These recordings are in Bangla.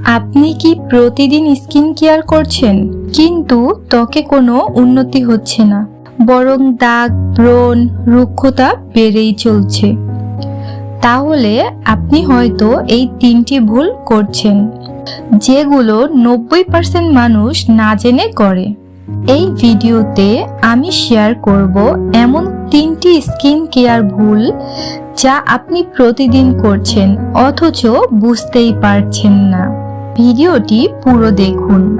আপনি কি প্রতিদিন স্কিন কেয়ার করছেন? কিন্তু ত্বকে কোনো উন্নতি হচ্ছে না। বরং দাগ, ব্রণ, রুক্ষতা বেড়েই চলছে। তাহলে আপনি হয়তো এই তিনটি ভুল করছেন, যেগুলো নব্বই পার্সেন্ট মানুষ না জেনে করে। এই ভিডিওতে আমি শেয়ার করব এমন তিনটি স্কিন কেয়ার ভুল যা আপনি প্রতিদিন করছেন, অথচ বুঝতেই পারছেন না। ভিডিওটি পুরো দেখুন।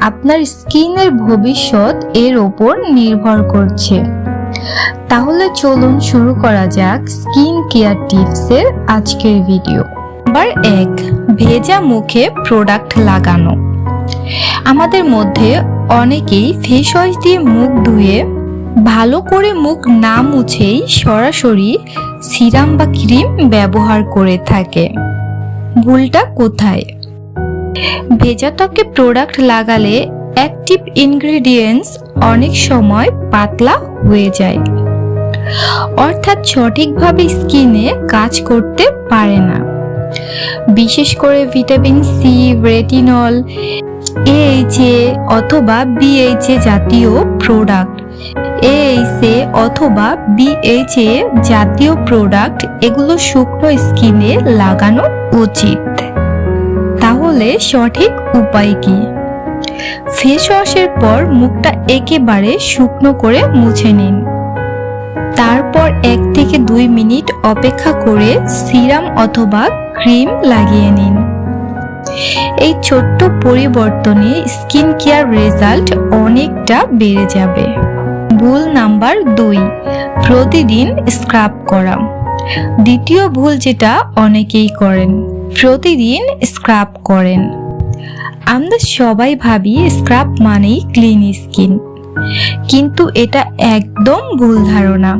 আপনার স্কিনের ভবিষ্যৎ এর ওপর নির্ভর করছে। তাহলে চলুন শুরু করা যাক স্কিন কেয়ার টিপসের আজকের ভিডিও। নাম্বার এক, ভেজা মুখে প্রোডাক্ট লাগানো। আমাদের মধ্যে অনেকেই ফেস ওয়াশ দিয়ে মুখ ধুয়ে ভালো করে মুখ না মুছেই সরাসরি সিরাম বা ক্রিম ব্যবহার করে থাকে। ভুলটা কোথায়? ভেজা ত্বকে প্রোডাক্ট লাগালে অ্যাক্টিভ ইনগ্রেডিয়েন্টস অনেক সময় পাতলা হয়ে যায়। অর্থাৎ সঠিকভাবে স্কিনে কাজ করতে পারে না। বিশেষ করে ভিটামিন সি রেটিনল এইচএ অথবা বিএইচএ জাতীয় প্রোডাক্ট এইচএ অথবা বিএইচএ জাতীয় প্রোডাক্ট এগুলো শুকনো স্কিনে লাগানো উচিত। তাহলে সঠিক উপায় কি? ফেস ওয়াশের পর মুখটা একেবারে শুকনো করে মুছে নিন। তারপর এক থেকে দুই মিনিট অপেক্ষা করে সিরাম অথবা ক্রিম লাগিয়ে নিন। এই ছোট্ট পরিবর্তনে স্কিন কেয়ার রেজাল্ট অনেকটা বেড়ে যাবে। ভুল নাম্বার দুই, প্রতিদিন স্ক্রাব করা। দ্বিতীয় ভুল যেটা অনেকেই করেন। প্রতিদিন স্ক্রাব করেন। আমরা সবাই ভাবি স্ক্রাব মানেই ক্লিন স্কিন। কিন্তু এটা একদম ভুল ধারণা।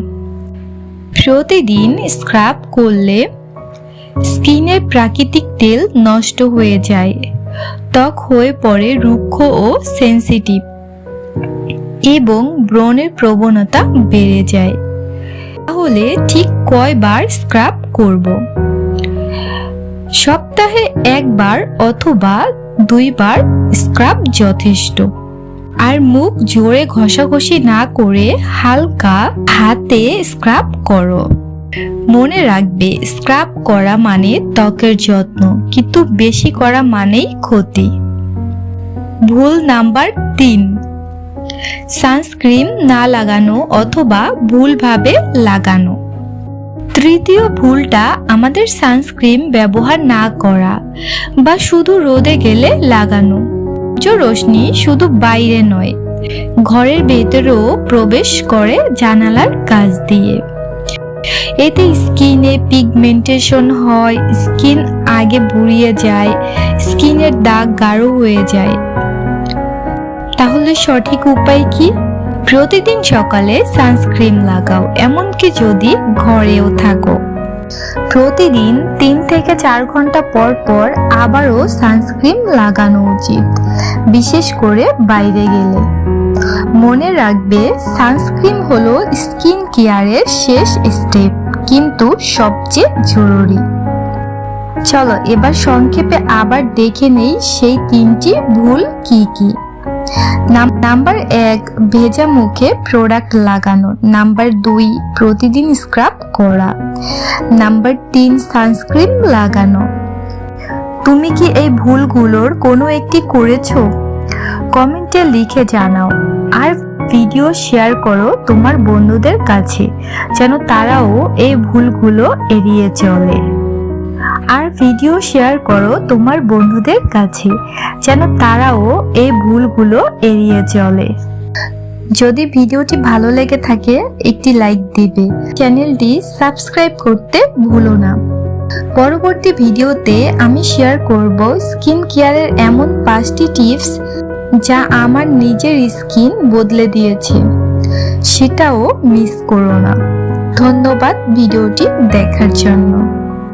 প্রতিদিন স্ক্রাব করলে স্কিনের প্রাকৃতিক তেল নষ্ট হয়ে যায়, ত্বক হয়ে পড়ে রুক্ষ ও সেন্সিটিভ এবং ব্রণের প্রবণতা বেড়ে যায়। তাহলে ঠিক কয়বার স্ক্রাব করব? সপ্তাহে একবার অথবা দুইবার স্ক্রাব যথেষ্ট। আর মুখ জোরে ঘষাঘষি না করে হালকা হাতে স্ক্রাব করো। মনে রাখবে, স্ক্রাব করা মানে ত্বকের যত্ন, কিন্তু বেশি করা মানেই ক্ষতি। ভুল নাম্বার তিন, সানস্ক্রিন না লাগানো অথবা ভুলভাবে লাগানো। তৃতীয় ভুলটা আমাদের সানস্ক্রিন ব্যবহার না করা বা শুধু রোদে গেলে লাগানো। রশ্মি শুধু বাইরে নয়, ঘরের ভেতরেও প্রবেশ করে জানালার কাজ দিয়ে। এতে স্কিনে পিগমেন্টেশন হয়, স্কিন আগে বুড়িয়ে যায়, স্কিনের দাগ গাঢ় হয়ে যায়। তাহলে সঠিক উপায় কি? প্রতিদিন সকালে সানস্ক্রিন লাগাও, এমনকি যদি ঘরেও থাকো। প্রতিদিন তিন থেকে চার ঘণ্টা পর পর আবারও সানস্ক্রিন লাগানো উচিত, বিশেষ করে বাইরে গেলে। মনে রাখবে, সানস্ক্রিন হলো স্কিন কেয়ারের শেষ স্টেপ, কিন্তু সবচেয়ে জরুরি। চলো, এবার সংক্ষেপে আবার দেখে নেই সেই তিনটি ভুল কি কি। নাম্বার এক, ভেজা মুখে প্রোডাক্ট লাগানো। নাম্বার দুই, প্রতিদিন স্ক্রাব করা। নাম্বার তিন সানস্ক্রিন লাগানো। তুমি কি এই ভুলগুলোর কোনো একটি করেছ? কমেন্টে লিখে জানাও। আর ভিডিও শেয়ার করো তোমার বন্ধুদের কাছে, যেন তারাও এই ভুলগুলো এড়িয়ে চলে। আর ভিডিও শেয়ার করো তোমার বন্ধুদের কাছে, যেন তারাও এই ভুলগুলো এড়িয়ে চলে। যদি ভিডিওটি ভালো লেগে থাকে, একটি লাইক দিবে। চ্যানেলটি সাবস্ক্রাইব করতে ভুলো না। পরবর্তী ভিডিওতে আমি শেয়ার করব স্কিন কেয়ারের এমন পাঁচটি টিপস যা আমার নিজের স্কিন বদলে দিয়েছে। সেটাও মিস করো না। ধন্যবাদ ভিডিওটি দেখার জন্য।